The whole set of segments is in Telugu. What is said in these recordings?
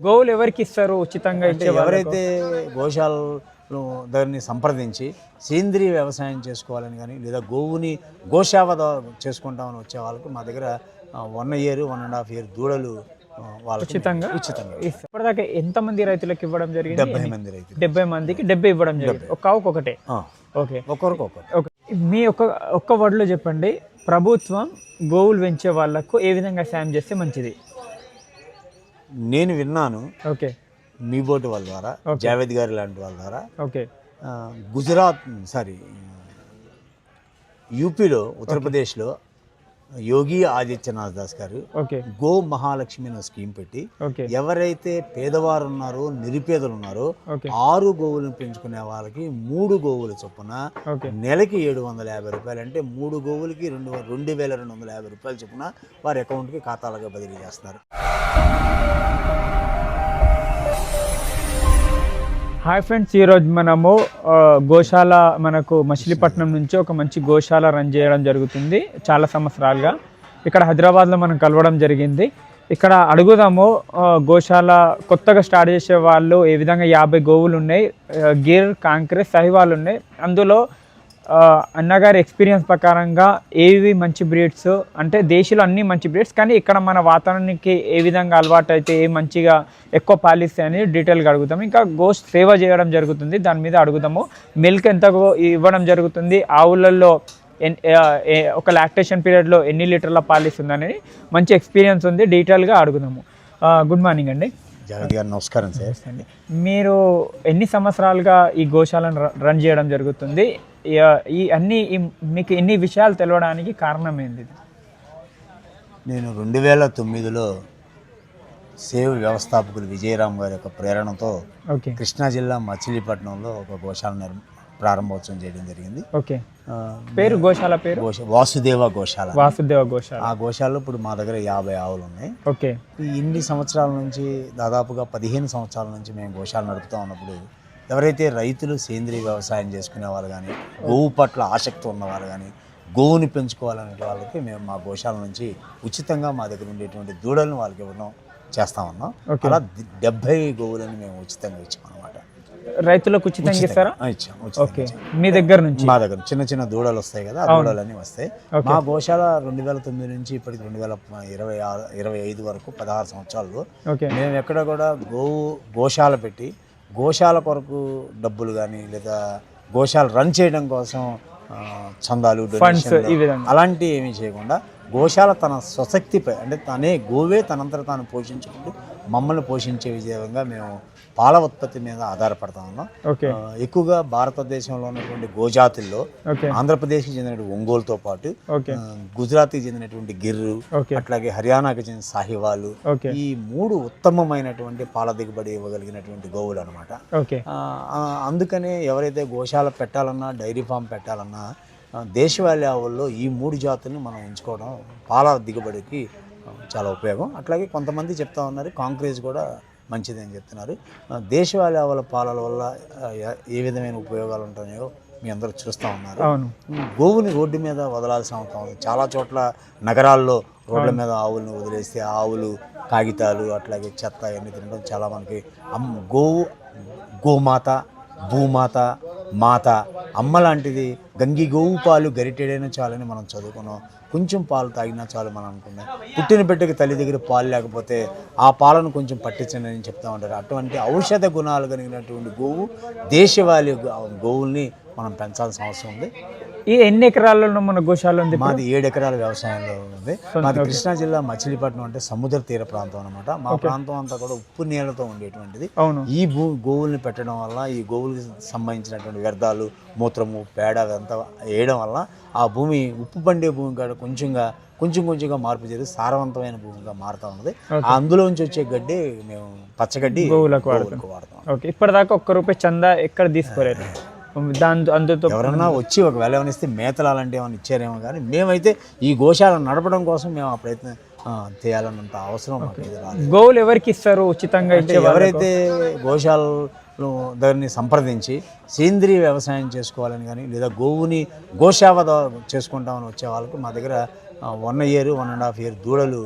గోవులు ఎవరికి ఇస్తారు ఉచితంగా ఇచ్చే? ఎవరైతే గోశాలను దాన్ని సంప్రదించి సేంద్రియ వ్యవసాయం చేసుకోవాలని కానీ లేదా గోవుని గోశావ చేసుకుంటామని వచ్చే వాళ్ళకి మా దగ్గర one year one and half year దూడలు వాళ్ళకి ఉచితంగా ఉచితంగా. ఇప్పటిదాకా ఎంత మంది రైతులకు ఇవ్వడం జరిగింది? డెబ్బై మంది రైతులు. డెబ్బై మందికి డెబ్బై ఇవ్వడం జరిగింది. ఒక ఒకటే? ఓకే. ఒక్కొక్కటి ఓకే. మీ ఒక్క ఒక్క వర్డ్లో చెప్పండి. ప్రభుత్వం గోవులు పెంచే వాళ్ళకు ఏ విధంగా సాయం చేస్తే మంచిది? నేను విన్నాను ఓకే. మీ బోటి వాళ్ళ ద్వారా జావేద్ గారి లాంటి వాళ్ళ ద్వారా. ఓకే. గుజరాత్ సారీ యూపీలో ఉత్తరప్రదేశ్లో యోగి ఆదిత్యనాథ్ దాస్ గారు గో మహాలక్ష్మి అనే స్కీమ్ పెట్టి ఎవరైతే పేదవారు ఉన్నారో నిరుపేదలు ఉన్నారో ఆరు గోవులను పెంచుకునే వాళ్ళకి మూడు గోవుల చొప్పున నెలకి ఏడు వందల యాభై రూపాయలు అంటే మూడు గోవులకి రెండు రెండు వేల రెండు వందల యాభై రూపాయలు చొప్పున వారి అకౌంట్కి ఖాతాలుగా బదిలీ చేస్తున్నారు. హాయ్ ఫ్రెండ్స్ ఈరోజు మనము గోశాల మనకు మచిలీపట్నం నుంచి ఒక మంచి గోశాల రన్ చేయడం జరుగుతుంది చాలా సంవత్సరాలుగా. ఇక్కడ హైదరాబాద్లో మనం కలవడం జరిగింది. ఇక్కడ అడుగుదాము గోశాల కొత్తగా స్టార్ట్ చేసే వాళ్ళు ఏ విధంగా యాభై గోవులు ఉన్నాయి గేర్ గిర్ కాంక్రెస్ సహివాళ్ళు ఉన్నాయి. అందులో అన్నగారి ఎక్స్పీరియన్స్ ప్రకారంగా ఏవి మంచి బ్రీడ్స్ అంటే దేశంలో అన్ని మంచి బ్రీడ్స్ కానీ ఇక్కడ మన వాతావరణానికి ఏ విధంగా అలవాటు అయితే ఏ మంచిగా ఎక్కువ పాలిస్తాయి అని డీటెయిల్గా అడుగుతాము ఇంకా గోస్ సేవ చేయడం జరుగుతుంది. దాని మీద అడుగుతాము. మిల్క్ ఎంత ఇవ్వడం జరుగుతుంది. ఆవులలో ఒక లాక్టేషన్ పీరియడ్లో ఎన్ని లీటర్ల పాలిస్తుంది అనేది మంచి ఎక్స్పీరియన్స్ ఉంది. డీటెయిల్గా అడుగుదాము. గుడ్ మార్నింగ్ అండి. జగత్ గారు నమస్కారం సార్. మీరు ఎన్ని సంవత్సరాలుగా ఈ గోశాలను రన్ చేయడం జరుగుతుంది? ఈ- అన్ని మీకు ఎన్ని విషయాలు తెలవడానికి కారణం ఏంది నేను రెండు వేల తొమ్మిదిలో సేవ్ వ్యవస్థాపకులు విజయరామ్ గారి యొక్క ప్రేరణతో ఓకే. కృష్ణా జిల్లా మచిలీపట్నంలో ఒక గోశాల నిర్ ప్రారంభోత్సవం చేయడం జరిగింది. ఓకే. పేరు గోశాల పేరు? వాసుదేవ గోశాల. వాసుదేవ గోశాల. ఆ గోశాలలో ఇప్పుడు మా దగ్గర యాభై ఆవులు ఉన్నాయి. ఓకే. ఈ ఇన్ని సంవత్సరాల నుంచి దాదాపుగా పదిహేను సంవత్సరాల నుంచి మేము గోశాల నడుపుతూ ఉన్నప్పుడు ఎవరైతే రైతులు సేంద్రీయ వ్యవసాయం చేసుకునే వాళ్ళు కానీ గోవు పట్ల ఆసక్తి ఉన్నవారు కానీ గోవుని పెంచుకోవాలనే వాళ్ళకి మేము మా గోశాల నుంచి ఉచితంగా మా దగ్గర ఉండేటువంటి దూడలను వాళ్ళకి ఇవ్వడం చేస్తా ఉన్నాం. అలా డెబ్బై గోవులను మేము ఉచితంగా ఇచ్చాం అనమాట రైతులకు ఉచితంగా ఇస్తారా? ఇచ్చాం ఉచితంగా ఓకే. మీ దగ్గర నుంచి? మా దగ్గర చిన్న చిన్న దూడలు వస్తాయి కదా ఆ దూడలన్నీ వస్తాయి. మా గోశాల రెండు వేల తొమ్మిది నుంచి ఇప్పటికి రెండు వేల ఇరవై ఆరు ఇరవై ఐదు వరకు పదహారు సంవత్సరాలు. మేము ఎక్కడ కూడా గోవు గోశాల పెట్టి గోశాల కొరకు డబ్బులు కానీ లేదా గోశాల రన్ చేయడం కోసం చందాలు ఫండ్స్ డొనేషన్లు ఈ విధంగా. అలాంటివి ఏమీ చేయకుండా గోశాల తన స్వశక్తిపై అంటే తనే గోవే తనంతట తాను పోషించుకుంటూ మమ్మల్ని పోషించే విధంగా మేము పాల ఉత్పత్తి మీద ఆధారపడతా ఉన్నాం. ఎక్కువగా భారతదేశంలో ఉన్నటువంటి గోజాతుల్లో ఓకే. ఆంధ్రప్రదేశ్కి చెందినటువంటి ఒంగోలుతో పాటు గుజరాత్కి చెందినటువంటి గిర్రు అట్లాగే హర్యానాకి చెందిన సాహివాలు ఈ మూడు ఉత్తమమైనటువంటి పాల దిగుబడి ఇవ్వగలిగినటువంటి గోవులు అనమాట అందుకనే ఎవరైతే గోశాల పెట్టాలన్నా డైరీ ఫామ్ పెట్టాలన్నా దేశవాళీ ఆవుల్లో ఈ మూడు జాతుల్ని మనం ఎంచుకోవడం పాల దిగుబడికి చాలా ఉపయోగం. అట్లాగే కొంతమంది చెప్తా ఉన్నారు కాంక్రీజ్ కూడా మంచిది అని చెప్తున్నారు. దేశవాళీ ఆవుల పాలల వల్ల ఏ- విధమైన ఉపయోగాలు ఉంటాయో మీ అందరూ చూస్తూ ఉన్నారు. అవును. గోవుని రోడ్డు మీద వదలాల్సిన అవసరం ఉంది. చాలా చోట్ల నగరాల్లో రోడ్ల మీద ఆవులను వదిలేస్తే ఆవులు కాగితాలు అట్లాగే చెత్త ఇవన్నీ తినడం చాలా మనకి అమ్ గోవు గోమాత భూమాత మాత అమ్మ లాంటిది గంగి గోవు పాలు గరిటెడైనా చాలని మనం చదువుకున్నాం. కొంచెం పాలు తాగినా చాలు మనం అనుకున్నాం. పుట్టిన బిడ్డకి తల్లి దగ్గర పాలు లేకపోతే ఆ పాలను కొంచెం పట్టించండి అని చెప్తా ఉంటారు. అటువంటి ఔషధ గుణాలు కలిగినటువంటి గోవు దేశవాళీ గోవుల్ని మనం పెంచాల్సిన అవసరం ఉంది. ఈ ఎన్ని ఎకరాలలో మన గోశాల ఉంది? మాది ఏడు ఎకరాల వ్యవసాయంలో ఉంది. మాది కృష్ణా జిల్లా మచిలీపట్నం అంటే సముద్ర తీర ప్రాంతం అనమాట మా ప్రాంతం అంతా కూడా ఉప్పు నీళ్ళతో ఉండేటువంటిది. అవును. ఈ భూ గోవుల్ని పెట్టడం వల్ల ఈ గోవులకు సంబంధించినటువంటి వ్యర్థాలు మూత్రము పేడ అదంతా వేయడం వల్ల ఆ భూమి ఉప్పు పండే భూమి కాడ కొంచెంగా కొంచెం కొంచెంగా మార్పు జరిగి సారవంతమైన భూమిగా మారుతా ఉన్నది. ఆ అందులోంచి వచ్చే గడ్డి మేము పచ్చగడ్డి గోవులకు గోవులకు వాడతాం. ఓకే. ఇప్పటిదాకా ఒక్క రూపాయి చందా ఎక్కడ తీసుకోలేదు? దాని అందుతో ఎవరన్నా వచ్చి ఒకవేళ ఏమైనా ఇస్తే మేతలు అలాంటివి ఏమైనా ఇచ్చారేమో కానీ మేమైతే ఈ గోశాలను నడపడం కోసం మేము ఆ ప్రయత్నం చేయాలన్నంత అవసరం గోవులు ఎవరికి ఇస్తారు ఉచితంగా? ఎవరైతే గోశాలను దాన్ని సంప్రదించి సేంద్రియ వ్యవసాయం చేసుకోవాలని కానీ లేదా గోవుని గోశావ చేసుకుంటామని వచ్చే వాళ్ళకి మా దగ్గర one year one and half year దూడలు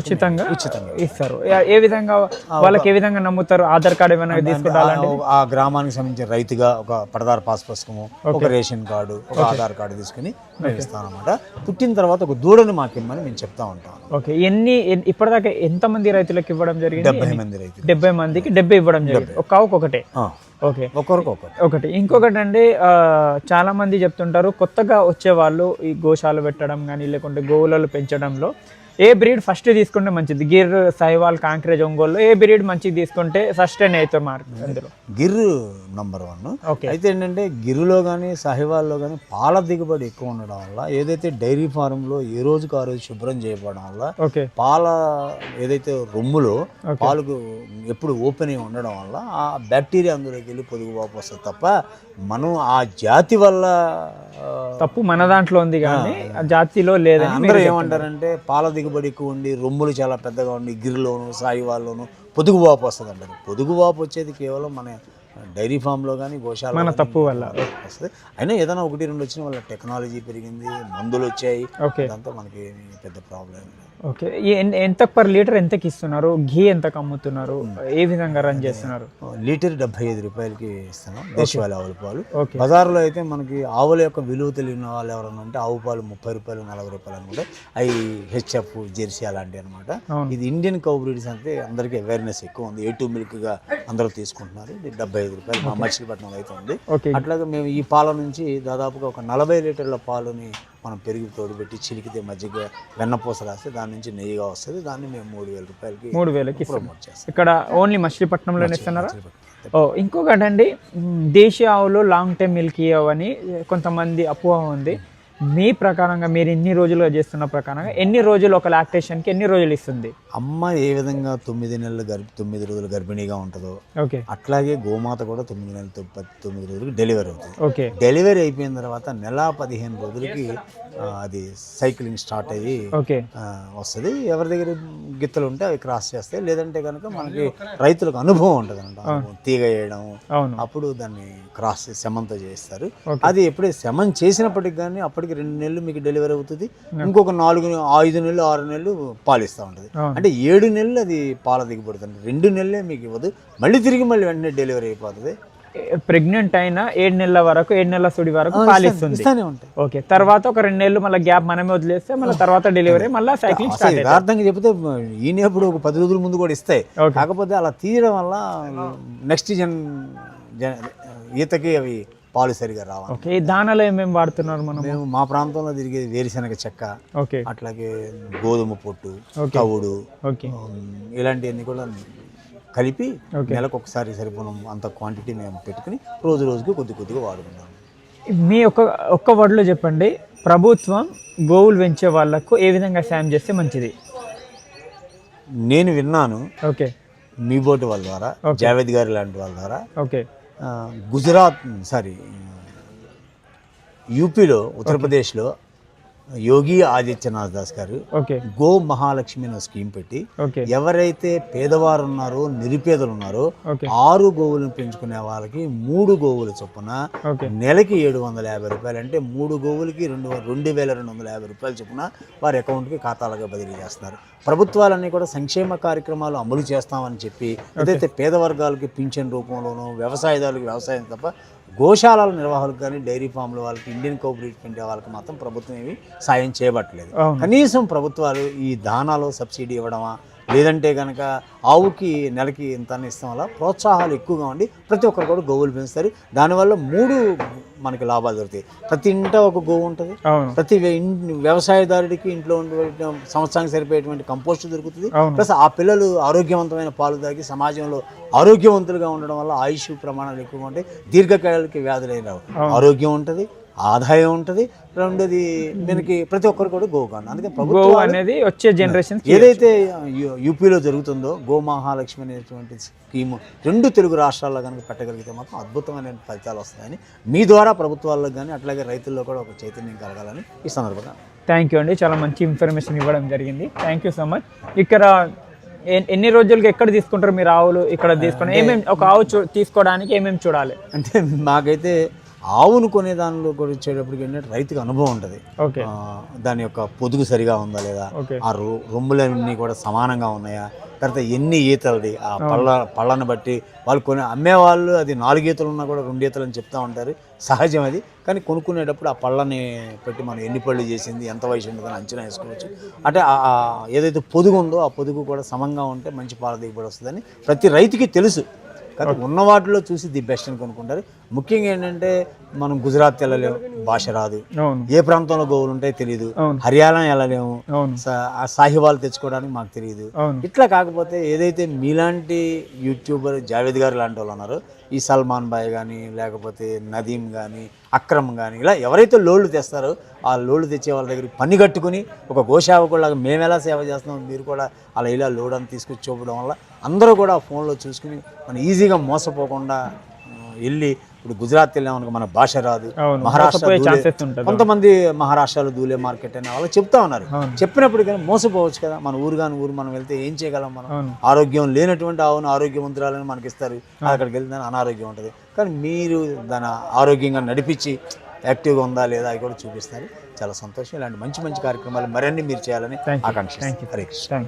ఉచితంగా ఉచితంగా ఇస్తారు. ఏ- విధంగా వాళ్ళకి ఏ విధంగా నమ్ముతారు? ఆధార్ కార్డు ఏమైనా తీసుకుంటారా ఆ- గ్రామానికి సంబంధించిన రైతుగా ఒక పడదార పాస్ పుస్తకము ఒక రేషన్ కార్డు ఒక ఆధార్ కార్డు తీసుకుని మేము ఇస్తాం అనమాట పుట్టిన తర్వాత ఒక దూడని మాకు ఇమ్మని మేము చెప్తా ఉంటాం. ఓకే. ఎన్ని ఎన్- ఇప్పటిదాకా ఎంత మంది రైతులకు ఇవ్వడం జరిగింది? డెబ్బై మంది రైతులు. డెబ్బై మందికి డెబ్బై ఇవ్వడం జరిగింది. ఒక ఒకటే? ఆ, ఓకే. ఒక్కొక్కరికి ఒక్కొక్కటి ఒకటి. ఇంకొకటి అండి చాలా మంది చెప్తుంటారు కొత్తగా వచ్చే వాళ్ళు ఈ గోశాలు పెట్టడం కానీ లేకుంటే గోవులలో పెంచడంలో ఏ బ్రీడ్ ఫస్ట్ తీసుకుంటే మంచిది? గిర్ సైవాల్ కాంక్రేజ్ ఒంగోలు ఏ బ్రీడ్ మంచిది తీసుకుంటే సస్టైన్ అవుతారు మార్క్ అందులో? గిర్రు నంబర్ వన్ ఓకే అయితే ఏంటంటే గిరులో కానీ సహివాల్లో కానీ పాల దిగుబడి ఎక్కువ ఉండడం వల్ల ఏదైతే డైరీ ఫారంలో ఏ రోజుకు ఆ రోజు శుభ్రం చేయబడడం వల్ల పాల ఏదైతే రొమ్ములో పాలకు ఎప్పుడు ఓపెన్ అయి ఉండడం వల్ల ఆ బ్యాక్టీరియా అందులోకి వెళ్ళి పొదుగు వాపు వస్తుంది తప్ప మనం ఆ జాతి వల్ల తప్పు మన దాంట్లో ఉంది కానీ ఆ జాతిలో లేదని అందరూ ఏమంటారంటే పాల దిగుబడి ఎక్కువ ఉండి రొమ్ములు చాలా పెద్దగా ఉండి గిరిలోను సాయివాల్లోను పొదుగు వాపు వస్తుంది అంటారు పొదుగు వాపు వచ్చేది కేవలం మన డైరీ ఫామ్లో కానీ గోశాల మన తప్పు వల్ల. వస్తుంది. అయినా ఏదైనా ఒకటి రెండు వచ్చిన వాళ్ళ టెక్నాలజీ పెరిగింది మందులు వచ్చాయి. దాంతో మనకి పెద్ద ప్రాబ్లం ఓకే. ఎంత పర్ లీటర్ ఎంతకి ఇస్తున్నారు? ఘీ ఎంతకు అమ్ముతున్నారు? ఏ విధంగా రన్ చేస్తున్నారు? లీటర్ డెబ్బై ఐదు రూపాయలకి ఇస్తున్నాం దేశవాళీ ఆవుల పాలు. బజార్లో అయితే మనకి ఆవుల యొక్క విలువ తెలియని వాళ్ళు ఎవరైనా ఉంటే ఆవు పాలు ముప్పై రూపాయలు నలభై రూపాయలు అనుకుంటే అవి హెచ్ఎఫ్ జెర్సీ అలాంటివి అనమాట. ఇది ఇండియన్ కౌ బ్రీడ్స్ అంటే అందరికీ అవేర్నెస్ ఎక్కువ ఉంది. ఏ టూ మిల్క్గా అందరూ తీసుకుంటున్నారు. ఇది డెబ్బై ఐదు రూపాయలు మా మచిలీపట్నంలో అయితే ఉంది. అట్లాగే మేము ఈ పాల నుంచి దాదాపుగా ఒక నలభై లీటర్ల పాలుని మనం పెరిగి తోడుపెట్టి చిలికితే మజ్జిగ వెన్నపూస రాస్తే దాని నుంచి నెయ్యిగా వస్తుంది. దాన్ని మేము మూడు వేల రూపాయలకి మూడు వేలకి ప్రమోట్ చేస్తాం. ఇక్కడ ఓన్లీ మచిలీపట్నంలోనే ఇస్తున్నారా? ఓ ఇంకొకటి అండి దేశీయ ఆవులు లాంగ్ టైం మిల్క్ ఇవ్వని కొంతమంది అపోహ ఉంది. మీ ప్రకారంగా మీరు ఎన్ని రోజులుగా చేస్తున్న ప్రకారంగా ఎన్ని రోజులు ఒక లాక్టేషన్కి ఎన్ని రోజులు ఇస్తుంది? అమ్మ ఏ విధంగా తొమ్మిది నెలలు గర్భ తొమ్మిది రోజులు గర్భిణీగా ఉంటుందో ఓకే. అట్లాగే గోమాత కూడా తొమ్మిది నెలలు తొమ్మిది రోజులకి డెలివరీ అవుతుంది. ఓకే. డెలివరీ అయిపోయిన తర్వాత నెల పదిహేను రోజులకి అది సైక్లింగ్ స్టార్ట్ అయ్యి వస్తుంది. ఎవరి దగ్గర గిత్తలు ఉంటే అవి క్రాస్ చేస్తాయి లేదంటే కనుక మనకి రైతులకు అనుభవం ఉంటుంది అనమాట. తీగ వేయడం అప్పుడు దాన్ని క్రాస్ చేసి సెమంతో చేస్తారు. అది ఎప్పుడే సెమన్ చేసినప్పటికి కానీ అప్పటికి రెండు నెలలు మీకు డెలివరీ అవుతుంది. ఇంకొక నాలుగు ఐదు నెలలు ఆరు నెలలు పాలిస్తూ ఉంటుంది. అంటే ఏడు నెలలు అది పాల దిగుబడుతుంది రెండు నెలలే మీకు ఇవ్వదు. మళ్ళీ తిరిగి మళ్ళీ వెంటనే డెలివరీ అయిపోతుంది. ప్రెగ్నెంట్ అయిన ఏడు నెలల వరకు ఏడు నెలల సుడి వరకు పాలిస్తుంది ఓకే తర్వాత ఒక రెండు నెలలు మళ్ళీ గ్యాప్ మనమే వదిలేస్తే మళ్ళీ తర్వాత డెలివరీ మళ్ళీ సైక్లింగ్ యథార్థంగా చెప్తే ఈయనప్పుడు ఒక పది రోజుల ముందు కూడా ఇస్తాయి. కాకపోతే అలా తీయడం వల్ల నెక్స్ట్ జన్ ఈతకి అవి పాలు సరిగా రావాలి ఓకే దానాలో ఏమేమి వాడుతున్నారు మనం మేము మా ప్రాంతంలో తిరిగేది వేరుశనగ చెక్క ఓకే. అట్లాగే గోధుమ పొట్టు. తవుడు ఓకే. ఇలాంటివన్నీ కూడా కలిపి. నెలకు ఒకసారి సరిపోను అంత క్వాంటిటీ మేము పెట్టుకుని రోజు రోజుకి కొద్ది కొద్దిగా వాడుకుంటాం. మీ ఒక్క ఒక్క వర్డ్లో చెప్పండి. ప్రభుత్వం గోవులు పెంచే వాళ్ళకు ఏ విధంగా సాయం చేస్తే మంచిది? నేను విన్నాను. ఓకే. మీ బోటి వాళ్ళ ద్వారా జావేద్ గారి లాంటి వాళ్ళ ద్వారా. ఓకే. గుజరాత్ సారీ యూపీలో ఉత్తరప్రదేశ్లో యోగి ఆదిత్యనాథ్ దాస్ గారు గో మహాలక్ష్మి అనే స్కీమ్ పెట్టి ఎవరైతే పేదవారు ఉన్నారో నిరుపేదలు ఉన్నారో ఆరు గోవులను పెంచుకునే వాళ్ళకి మూడు గోవుల చొప్పున నెలకి ఏడు వందల యాభై రూపాయలు అంటే మూడు గోవులకి రెండు రెండు వేల రెండు వందల యాభై రూపాయలు చొప్పున వారి అకౌంట్కి ఖాతాలుగా బదిలీ చేస్తున్నారు. ప్రభుత్వాలన్నీ కూడా సంక్షేమ కార్యక్రమాలు అమలు చేస్తామని చెప్పి ఏదైతే పేద వర్గాలకి పింఛన్ రూపంలోనూ వ్యవసాయదారులకు వ్యవసాయం తప్ప గోశాలల నిర్వాహకులకు కానీ డైరీ ఫామ్ల వాళ్ళకి ఇండియన్ కోఆపరేటివ్ పెంచే వాళ్ళకి మాత్రం ప్రభుత్వం ఏమి సాయం చేయబట్టలేదు. కనీసం ప్రభుత్వాలు ఈ దానాలో సబ్సిడీ ఇవ్వడమా లేదంటే కనుక ఆవుకి నెలకి ఇంత ఇస్తాం వల్ల ప్రోత్సాహాలు ఎక్కువగా ఉండి ప్రతి ఒక్కరు కూడా గోవులు పెంచుతారు. దానివల్ల మూడు మనకి లాభాలు దొరుకుతాయి. ప్రతి ఇంట ఒక గోవు ఉంటుంది. ప్రతి వ్యవసాయదారుడికి ఇంట్లో ఉండే సంవత్సరానికి సరిపోయేటువంటి కంపోస్ట్ దొరుకుతుంది. ప్లస్ ఆ పిల్లలు ఆరోగ్యవంతమైన పాలు తాగి సమాజంలో ఆరోగ్యవంతులుగా ఉండడం వల్ల ఆయుష్ ప్రమాణాలు ఎక్కువగా ఉంటాయి దీర్ఘకాలిక వ్యాధులు అయిన రావు ఆరోగ్యం ఉంటుంది ఆదాయం ఉంటుంది రెండోది మనకి ప్రతి ఒక్కరు కూడా గోగాను అందుకే ప్రభుత్వం అనేది వచ్చే జనరేషన్ ఏదైతే యూపీలో జరుగుతుందో గోమహాలక్ష్మి అనేటువంటి స్కీము రెండు తెలుగు రాష్ట్రాల్లో కనుక పెట్టగలిగితే మాత్రం అద్భుతమైన ఫలితాలు వస్తాయని మీ ద్వారా ప్రభుత్వాల్లో కానీ అట్లాగే రైతుల్లో కూడా ఒక చైతన్యం కలగాలని ఈ సందర్భంగా. థ్యాంక్ యూ అండి. చాలా మంచి ఇన్ఫర్మేషన్ ఇవ్వడం జరిగింది. థ్యాంక్ యూ సో మచ్ ఇక్కడ ఎన్- ఎన్ని రోజులకి ఎక్కడ తీసుకుంటారు మీరు ఆవులు? ఇక్కడ తీసుకుని ఏమేమి ఒక ఆవు చూ- తీసుకోవడానికి ఏమేమి చూడాలి? అంటే మాకైతే ఆవును కొనే దానిలో కూడా వచ్చేటప్పటికి ఏంటంటే రైతుకు అనుభవం ఉంటుంది. దాని యొక్క పొదుగు సరిగా ఉందా లేదా? ఆ రొ రొమ్ములన్నీ కూడా సమానంగా ఉన్నాయా? తర్వాత ఎన్ని ఈతలది? ఆ పళ్ళ పళ్ళను బట్టి వాళ్ళు కొని అమ్మేవాళ్ళు అది నాలుగు ఈతలు ఉన్నా కూడా రెండు ఈతలు అని చెప్తా ఉంటారు. సహజం అది. కానీ కొనుక్కునేటప్పుడు ఆ పళ్ళని పెట్టి మనం ఎన్ని పళ్ళు చేసింది ఎంత వయసు ఉంటుందని అంచనా వేసుకోవచ్చు. అంటే ఏదైతే పొదుగు ఉందో ఆ పొదుగు కూడా సమంగా ఉంటే మంచి పాల దిగుబడి వస్తుందని ప్రతి రైతుకి తెలుసు. కానీ ఉన్న వాటిలో చూసి ది బెస్ట్ అని కొనుక్కుంటారు. ముఖ్యంగా ఏంటంటే మనం గుజరాత్ వెళ్ళలేము భాష రాదు. ఏ ప్రాంతంలో గోవులు ఉంటాయో తెలియదు. హర్యానా వెళ్ళలేము. ఆ సాహివాలు తెచ్చుకోవడానికి మాకు తెలియదు ఇట్లా కాకపోతే ఏదైతే మీలాంటి యూట్యూబర్ జావేద్ గారు లాంటి వాళ్ళు ఉన్నారో ఈ సల్మాన్ బాయ్ కానీ లేకపోతే నదీం కానీ అక్రమ్ కానీ ఇలా ఎవరైతే లోళ్ళు తెస్తారో ఆ లోళ్ళు తెచ్చే వాళ్ళ దగ్గరికి పని కట్టుకుని ఒక గోసేవకులాగా మేము ఎలా సేవ చేస్తున్నాం మీరు కూడా అలా ఇలా లోడ్ అని తీసుకొచ్చి చూపడం వల్ల అందరూ కూడా ఫోన్లో చూసుకుని మనం ఈజీగా మోసపోకుండా వెళ్ళి ఇప్పుడు గుజరాత్ వెళ్ళామనుకో మన భాష రాదు. మహారాష్ట్ర కొంతమంది మహారాష్ట్రలో దూలే మార్కెట్ అని వాళ్ళు చెప్తా ఉన్నారు. చెప్పినప్పుడు కానీ మోసపోవచ్చు కదా. మన ఊరు కాని ఊరు మనం వెళ్తే ఏం చేయగలం మనం? ఆరోగ్యం లేనటువంటి ఆవును ఆరోగ్యవంతురాలని మనకి ఇస్తారు. అక్కడికి వెళ్తే అనారోగ్యం ఉంటుంది. కానీ మీరు దాని ఆరోగ్యంగా నడిపించి యాక్టివ్గా ఉందా లేదా అది కూడా చూపిస్తారు. చాలా సంతోషం. ఇలాంటి మంచి మంచి కార్యక్రమాలు మరిన్ని మీరు చేయాలని you. హరే కృష్ణ.